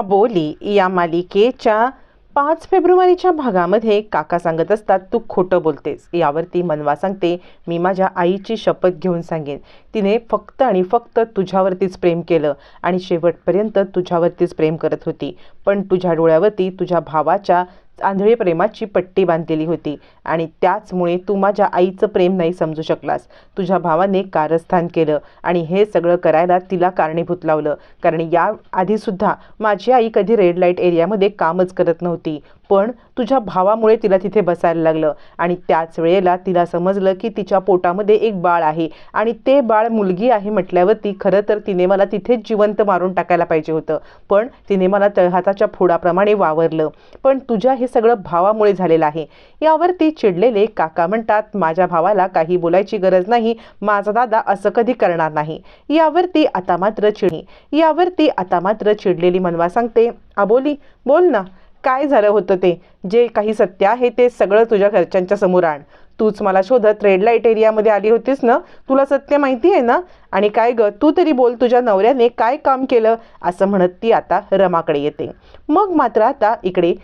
अबोली या मालिकेच्या पाच फेब्रुवारीच्या भागामध्ये काका सांगत असतात तू खोटं बोलतेस. यावरती मनवा सांगते मी माझ्या आईची शपथ घेऊन सांगेन. तिने फक्त आणि फक्त तुझ्यावरतीच प्रेम केलं आणि शेवटपर्यंत तुझ्यावरतीच प्रेम करत होती. पण तुझ्या डोळ्यावरती तुझ्या भावाच्या आंधळी प्रेमाची पट्टी बांधलेली होती. आणि त्याचमुळे तू माझ्या आईचं प्रेम नाही समजू शकलास. तुझ्या भावाने कारस्थान केलं आणि हे सगळं करायला तिला कारणीभूत लावलं. कारण या आधीसुद्धा माझी आई कधी रेड लाइट एरियामध्ये कामच करत नव्हती. पण तुझ्या भावामुळे तिला तिथे बसायला लागलं. आणि त्याच वेळेला तिला समजलं की तिच्या पोटामध्ये एक बाळ आहे. आणि ते बाळ मुलगी आहे म्हटल्यावरती खरं तर तिने मला तिथेच जिवंत मारून टाकायला पाहिजे होतं. पण तिने मला तळहाताच्या फोडाप्रमाणे वावरलं. पण तुझ्या हे सगळं भावामुळे झालेलं आहे. यावरती चिडलेले काका म्हणतात माझ्या भावाला काही बोलायची गरज नाही. माझा दादा असं कधी करणार नाही. यावरती आता मात्र चिडी यावरती आता मात्र चिडलेली मनवा सांगते अबोली बोल ना. काय झालं होतं ते? जे काही सत्य आहे ते सगळं तुझ्या घरच्यांच्या समोर आण. तूच मला शोधत रेड लाइट एरियामध्ये आली होतीस ना? तुला सत्य माहिती आहे ना? आणि काय ग? तू तरी बोल तुझ्या नवऱ्याने काय काम केलं? असं म्हणत ती आता रमाकडे येते. मग मात्र आता इकडे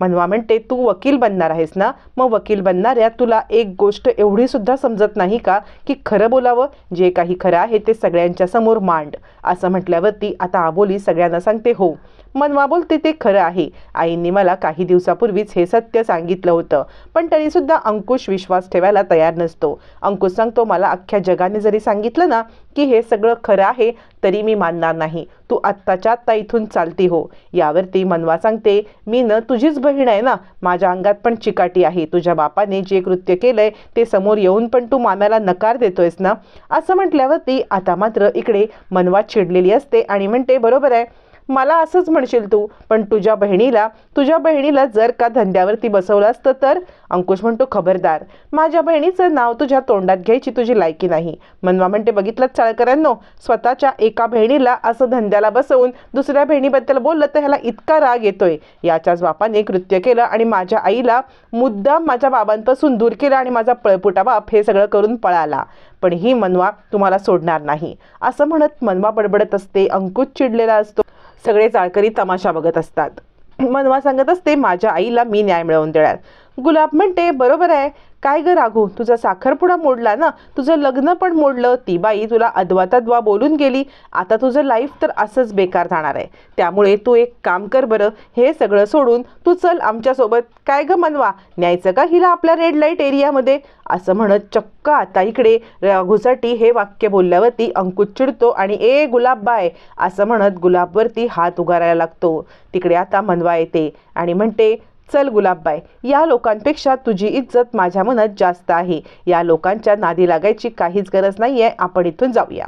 मनवा म्हणते तू वकील बनणार आहेस ना? मग वकील बनणाऱ्या तुला एक गोष्ट एवढीसुद्धा समजत नाही का? की खरं बोलावं? जे काही खरं आहे ते सगळ्यांच्या समोर मांड. असं म्हटल्यावरती आता आबोली सगळ्यांना सांगते हो. मनवा बोलते ते खरं आहे. आईंनी मला काही दिवसापूर्वीच हे सत्य सांगितलं होतं पण तरीसुद्धा अंकुश विश्वास ठेवायला तयार नसतो. अंकुश सांगतो मला अख्ख्या जगाने जरी सांगितलं ना की हे सगळं खरं आहे तरी मी मानणार नाही. तू आत्ताच्या आत्ता इथून चालती हो. यावरती मनवा सांगते मी न तुझीच बहीण आहे ना? माझ्या अंगात पण चिकाटी आहे. तुझ्या बापाने जे कृत्य केलंय ते समोर येऊन पण तू मानाला नकार देतोयस ना? असं म्हटल्यावरती आता मात्र इकडे मनवा चिडलेली असते आणि म्हणते बरोबर आहे. मला असंच म्हणशील तू पण तुझ्या बहिणीला तुझ्या बहिणीला जर का धंद्यावरती बसवलं असतं तर? अंकुश म्हणतो खबरदार. माझ्या बहिणीचं नाव तुझ्या तोंडात घ्यायची तुझी लायकी नाही. मनवा म्हणते बघितलंच चाळकरांनो स्वतःच्या एका बहिणीला असं धंद्याला बसवून दुसऱ्या बहिणीबद्दल बोललं तर ह्याला इतका राग येतोय. याच्याच बापाने कृत्य केलं आणि माझ्या आईला मुद्दाम माझ्या बाबांपासून दूर केलं आणि माझा पळपुटा बाप हे सगळं करून पळाला. पण ही मनवा तुम्हाला सोडणार नाही. असं म्हणत मनवा बडबडत असते अंकुश चिडलेला असतो. सगळे चाळकरी तमाशा बघत असतात. मनवा सांगत असते माझ्या आईला मी न्याय मिळवून देणार. गुलाब म्हणते बरोबर आहे. काय ग राघू? तुझा साखरपुडा मोडला ना? तुझं लग्न पण मोडलं. ती बाई तुला अद्वा तद्वा बोलून गेली. आता तुझं लाईफ तर असंच बेकार जाणार आहे. त्यामुळे तू एक काम कर बरं. हे सगळं सोडून तू चल आमच्यासोबत. काय ग मनवा? न्यायचं का हिला आपल्या रेड लाइट एरियामध्ये असं म्हणत चक्क आता इकडे राघूसाठी हे वाक्य बोलल्यावरती अंकुश चिडतो आणि ए गुलाब बाय असं म्हणत गुलाबवरती हात उगारायला लागतो. तिकडे आता मनवा येते आणि म्हणते चल गुलाबबाई या लोकांपेक्षा तुझी इज्जत माझ्या मनात जास्त आहे. या लोकांच्या नादी लागायची काहीच गरज नाही आहे आपण इथून जाऊया.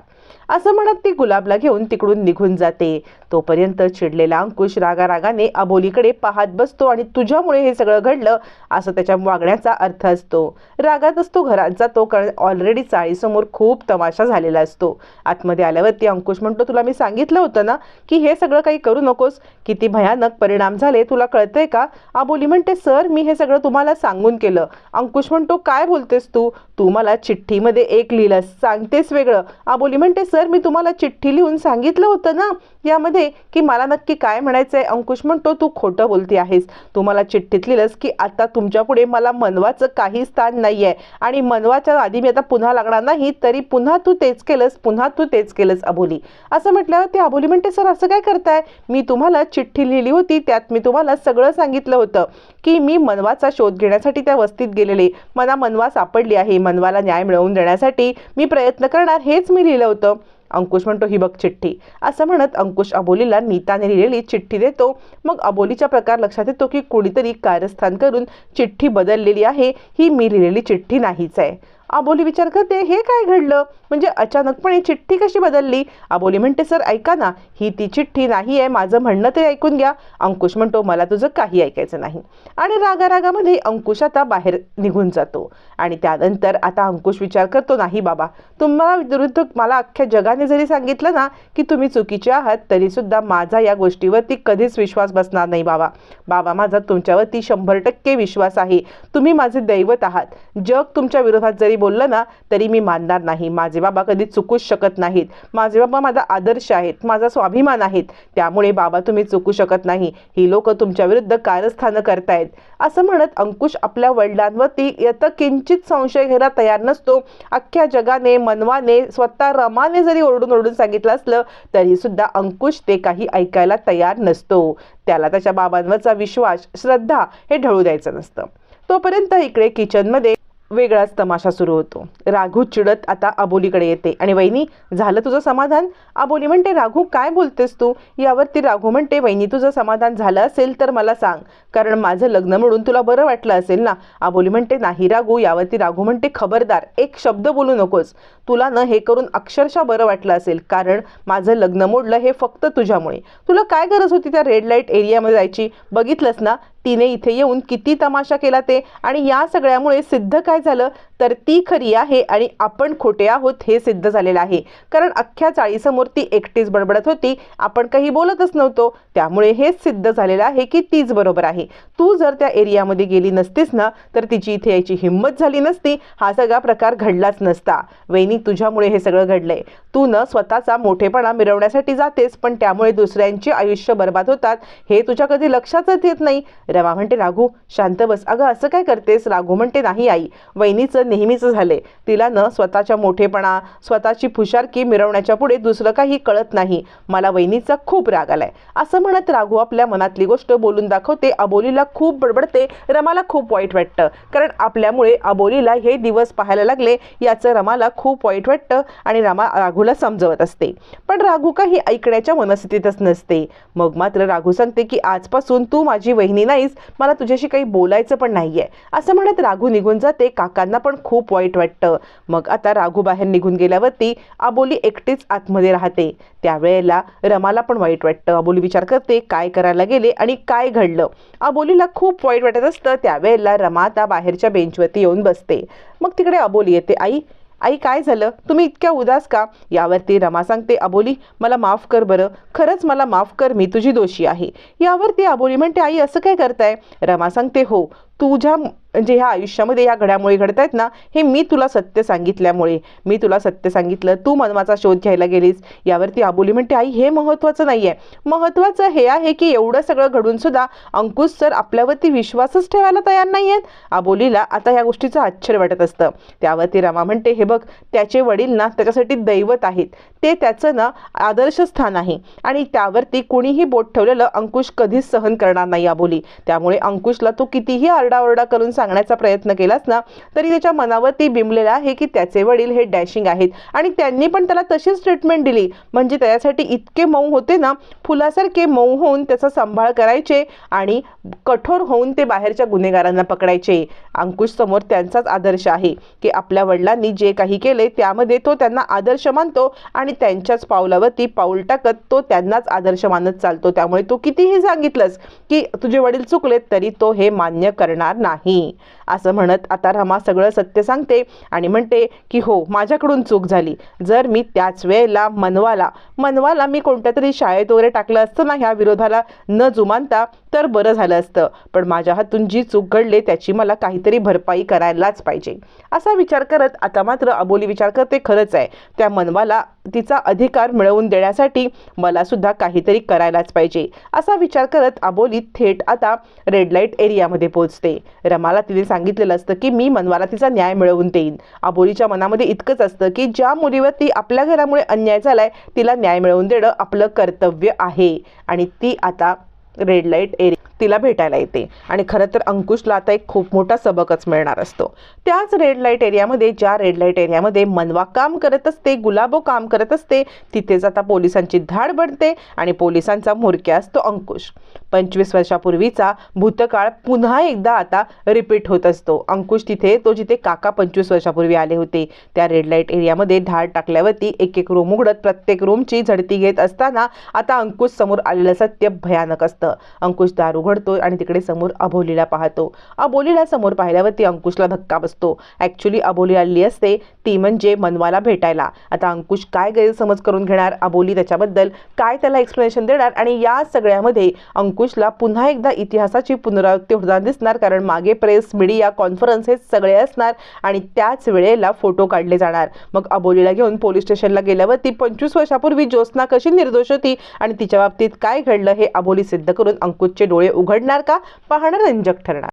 असं म्हणत ती गुलाबला घेऊन तिकडून निघून जाते. तोपर्यंत चिडलेला अंकुश रागा रागाने अबोलीकडे पाहत बसतो आणि तुझ्यामुळे हे सगळं घडलं असं त्याच्या वागण्याचा अर्थ असतो. रागात असतो घरात जातो कारण ऑलरेडी चाळीसमोर खूप तमाशा झालेला असतो. आतमध्ये आल्यावरती अंकुश म्हणतो तुला मी सांगितलं होतं ना की हे सगळं काही करू नकोस? किती भयानक परिणाम झाले तुला कळतंय का? अबोली म्हणते सर मी हे सगळं तुम्हाला सांगून केलं. अंकुश म्हणतो काय बोलतेस तू? तू मला चिठ्ठीमध्ये एक लिहिलंस. सांगतेस वेगळं. आबोली म्हणते सर मी तुम्हाला चिठ्ठी लिहून सांगितलं होतं ना. यामध्ये की मला नक्की काय म्हणायचं आहे अंकुश म्हणतो तू खोटं बोलती आहेस. तू मला चिठ्ठीत लिहिलंस की आता तुमच्यापुढे मला मनवाचं काही स्थान नाही आहे आणि मनवाच्या आधी मी आता पुन्हा लागणार नाही तरी पुन्हा तू तेच केलंस पुन्हा तू तेच केलंस अबोली. असं म्हटल्यावर ते अबोली म्हणते सर असं काय करताय? मी तुम्हाला चिठ्ठी लिहिली होती त्यात मी तुम्हाला सगळं सांगितलं होतं की मी मनवाचा शोध घेण्यासाठी त्या वस्तीत गेलेले. मला मनवा सापडली आहे. मनवाला न्याय मिळवून देण्यासाठी मी प्रयत्न करणार हेच मी लिहिलं होतं. अंकुश म्हणतो ही बघ चिठ्ठी. असं म्हणत अंकुश अबोलीला नीताने लिहिलेली चिठ्ठी देतो. मग अबोलीचा प्रकार लक्षात येतो की कुणीतरी कारस्थान करून चिठ्ठी बदललेली आहे. ही मी लिहिलेली चिठ्ठी नाहीच आहे. अबोली विचार करते हे काय घडलं? म्हणजे अचानकपणे चिठ्ठी कशी बदलली? आबोली म्हणते सर ऐका ना ही ती चिठ्ठी नाही आहे माझं म्हणणं ते ऐकून घ्या. अंकुश म्हणतो मला तुझं काही ऐकायचं नाही. आणि रागारागामध्ये अंकुश आता बाहेर निघून जातो. आणि त्यानंतर आता अंकुश विचार करतो नाही बाबा तुम्हाला विरुद्ध मला अख्ख्या जगाने जरी सांगितलं ना की तुम्ही चुकीचे आहात तरीसुद्धा माझा या गोष्टीवरती कधीच विश्वास बसणार नाही बाबा. बाबा माझा तुमच्यावरती शंभर टक्के विश्वास आहे. तुम्ही माझे दैवत आहात. जग तुमच्या विरोधात जरी बोललं ना तरी मी मानणार नाही. माझे बाबा कधी चुकूच शकत नाहीत. माझे बाबा माझा आदर्श आहेत माझा स्वाभिमान आहेत. त्यामुळे बाबा तुम्ही चुकू शकत नाही. ही लोक तुमच्या विरुद्ध कारस्थानं करतायत. असं म्हणत अंकुश आपल्या वडिलांवरती यत किंचित संशय घ्यायला तयार नसतो. अख्ख्या जगाने मनवाने स्वतः रमाने जरी ओरडून ओरडून सांगितलं असलं तरी सुद्धा अंकुश ते काही ऐकायला तयार नसतो. त्याला त्याच्या बाबांवरचा विश्वास श्रद्धा हे ढळू द्यायचं नसतं. तोपर्यंत इकडे किचनमध्ये वेगळाच तमाशा सुरू होतो. राघू चिडत आता अबोलीकडे येते. आणि वहिनी झालं तुझं समाधान? अबोली म्हणते राघू काय बोलतेस तू? यावरती राघू म्हणते वहिनी तुझं समाधान झालं असेल तर मला सांग. कारण माझं लग्न म्हणून तुला बरं वाटलं असेल ना? अबोली म्हणते नाही राघू यावरती राघू म्हणते खबरदार एक शब्द बोलू नकोस. तुला न हे करून अक्षरशः बरं वाटलं असेल. कारण माझं लग्न मोडलं हे फक्त तुझ्यामुळे. तुला काय गरज होती त्या रेड लाइट एरियामध्ये जायची? बघितलंस ना? तिने इथे येऊन किती तमाशा केला ते? आणि या सगळ्यामुळे सिद्ध काय झालं? तर ती खरी आहे आणि आपण खोटे आहोत हे सिद्ध झालेलं आहे. कारण अख्ख्या चाळीसमोर ती एकटीच बडबडत होती. आपण काही बोलतच नव्हतो. त्यामुळे हेच सिद्ध झालेलं आहे की तीच बरोबर आहे. तू जर त्या एरियामध्ये गेली नसतीस ना तर तिची इथे यायची हिंमत झाली नसती. हा सगळा प्रकार घडलाच नसता. वहिनी तुझ्यामुळे हे सगळं घडलंय. तू न स्वतःचा मोठेपणा मिरवण्यासाठी जातेस पण त्यामुळे दुसऱ्यांचे आयुष्य बर्बाद होतात. हे तुझ्या कधी लक्षातच येत नाही. रमा म्हणते राघू शांत बस. अगं असं काय करतेस? राघू म्हणते नाही आई. वहिनीचं नेहमीच झाले. तिला न स्वतःच्या मोठेपणा स्वतःची फुशारकी मिरवण्याच्या पुढे दुसरं काही कळत नाही. मला वहिनीचा खूप राग आलाय. असं म्हणत राघू आपल्या मनातली गोष्ट बोलून दाखवते. अबोलीला खूप बडबडते. रमाला खूप वाईट वाटतं. कारण आपल्यामुळे अबोलीला हे दिवस पाहायला लागले याचं रमाला खूप वाईट वाटतं आणि रमा राघूला समजवत असते. पण राघू काही ऐकण्याच्या मनस्थितीतच नसते. मग मात्र राघू सांगते की आजपासून तू माझी वहिनी नाहीस. मला तुझ्याशी काही बोलायचं पण नाहीये. असं म्हणत राघू निघून जाते. काकांना पण खूप वाईट वाटतं. मग आता राघू बाहेर निघून गेल्यावरती अबोली एकटीच आतमध्ये राहते. त्यावेळेला रमाला पण वाईट वाटतं. अबोली विचार करते काय करायला गेले आणि काय घडलं? अबोलीला खूप वाईट वाटत असतं. त्यावेळेला रमा आता बाहेरच्या बेंचवरती येऊन बसते. मग तिकडे अबोली येते आई आई काय झालं? तुम्ही इतक्या उदास का? यावरती रमा सांगते अबोली मला माफ कर बरं. खरंच मला माफ कर. मी तुझी दोषी आहे. यावरती अबोली म्हणते आई असं काय करताय? रमा सांगते हो तुझ्या म्हणजे ह्या आयुष्यामध्ये या घडामोडी घडत आहेत ना हे मी तुला सत्य सांगितल्यामुळे मी तुला सत्य सांगितलं तू मनवाचा शोध घ्यायला गेलीस यावरती आबोली म्हणते आई हे महत्त्वाचं नाही आहे महत्त्वाचं हे आहे की एवढं सगळं घडून सुद्धा अंकुश सर आपल्यावरती विश्वासच ठेवायला तयार नाही आहेत आबोलीला आता ह्या गोष्टीचं आश्चर्य वाटत असतं. त्यावरती रमा म्हणते हे बघ त्याचे वडील ना त्याच्यासाठी दैवत आहेत. ते त्याचं ना आदर्श स्थान आहे. आणि त्यावरती कुणीही बोट ठेवलेलं अंकुश कधीच सहन करणार नाही आबोली. त्यामुळे अंकुशला तो कितीही आरडाओरडा करून सांगण्याचा प्रयत्न केलास ना तरी त्याच्या मनावरती बिंबलेला आहे की त्याचे वडील हे डॅशिंग आहेत. आणि त्यांनी पण त्याला तशीच ट्रीटमेंट दिली. म्हणजे त्याच्यासाठी इतके मऊ होते ना फुलासारखे मऊ होऊन त्याचा सांभाळ करायचे आणि कठोर होऊन ते बाहेरच्या गुन्हेगारांना पकडायचे. अंकुश समोर त्यांचाच आदर्श आहे की आपल्या वडिलांनी जे काही केले त्यामध्ये तो त्यांना आदर्श मानतो आणि त्यांच्याच पावलावरती पाऊल टाकत तो त्यांनाच आदर्श मानत चालतो. त्यामुळे तू कितीही सांगितलंस की तुझे वडील चुकलेत तरी तो हे मान्य करणार नाही. असं म्हणत आता रमा सगळं सत्य सांगते आणि म्हणते की हो माझ्याकडून चूक झाली. जर मी त्याच वेळेला मनवाला मनवाला मी कोणत्या तरी शाळेत वगैरे टाकलं असतं ना ह्या विरोधाला न जुमानता तर बरं झालं असतं. पण माझ्या हातून जी चूक घडले त्याची मला काहीतरी भरपाई करायलाच पाहिजे. असा विचार करत आता मात्र अबोली विचार करते खरंच आहे. त्या मनवाला तिचा अधिकार मिळवून देण्यासाठी मला सुद्धा काहीतरी करायलाच पाहिजे. असा विचार करत अबोली थेट आता रेड लाइट एरियामध्ये पोहोचते. रमाला तिने सांगितलेलं असतं की मी मनवाला तिचा न्याय मिळवून देईन. अबोलीच्या मनामध्ये इतकंच असतं की ज्या मुलीवर ती आपल्या घरामुळे अन्याय झालाय तिला न्याय मिळवून देणं आपलं कर्तव्य आहे. आणि ती आता रेड लाइट एरिया तिला भेटायला येते. आणि खरं तर अंकुशला आता एक खूप मोठा सबकच मिळणार असतो. त्याच रेड लाइट एरियामध्ये ज्या रेड लाइट एरियामध्ये मनवा काम करत असते गुलाबो काम करत असते तिथेच आता पोलिसांची धाड बनते आणि पोलिसांचा म्होरक्या असतो अंकुश. पंचवीस वर्षापूर्वीचा भूतकाळ पुन्हा एकदा आता रिपीट होत असतो. अंकुश तिथे तो जिथे काका पंचवीस वर्षापूर्वी आले होते त्या रेड लाइट एरियामध्ये धाड टाकल्यावरती एक एक रूम उघडत प्रत्येक रूमची झडती घेत असताना आता अंकुश समोर आलेलं सत्य भयानक असतं. अंकुश दार उघड उघडतो आणि तिकडे समोर अबोलीला पाहतो. अबोलीला समोर पाहिल्यावरती अंकुशला धक्का बसतो. ॲक्च्युली अबोली आली असते. ती म्हणजे मनवाला भेटायला. आता अंकुश काय गैरसमज करून घेणार? अबोली त्याच्याबद्दल काय त्याला एक्सप्लेनेशन देणार? आणि या सगळ्यामध्ये अंकुशला पुन्हा एकदा इतिहासाची पुनरावृत्ती होताना दिसणार. कारण मागे प्रेस मीडिया कॉन्फरन्स हे सगळे असणार आणि त्याच वेळेला फोटो काढले जाणार. मग अबोलीला घेऊन पोलीस स्टेशनला गेल्यावर ती पंचवीस वर्षापूर्वी ज्योत्स्ना कशी निर्दोष होती? आणि तिच्या बाबतीत काय घडलं हे अबोली सिद्ध करून अंकुशचे डोळे उघडणार का? पाहणं रंजक ठरणार.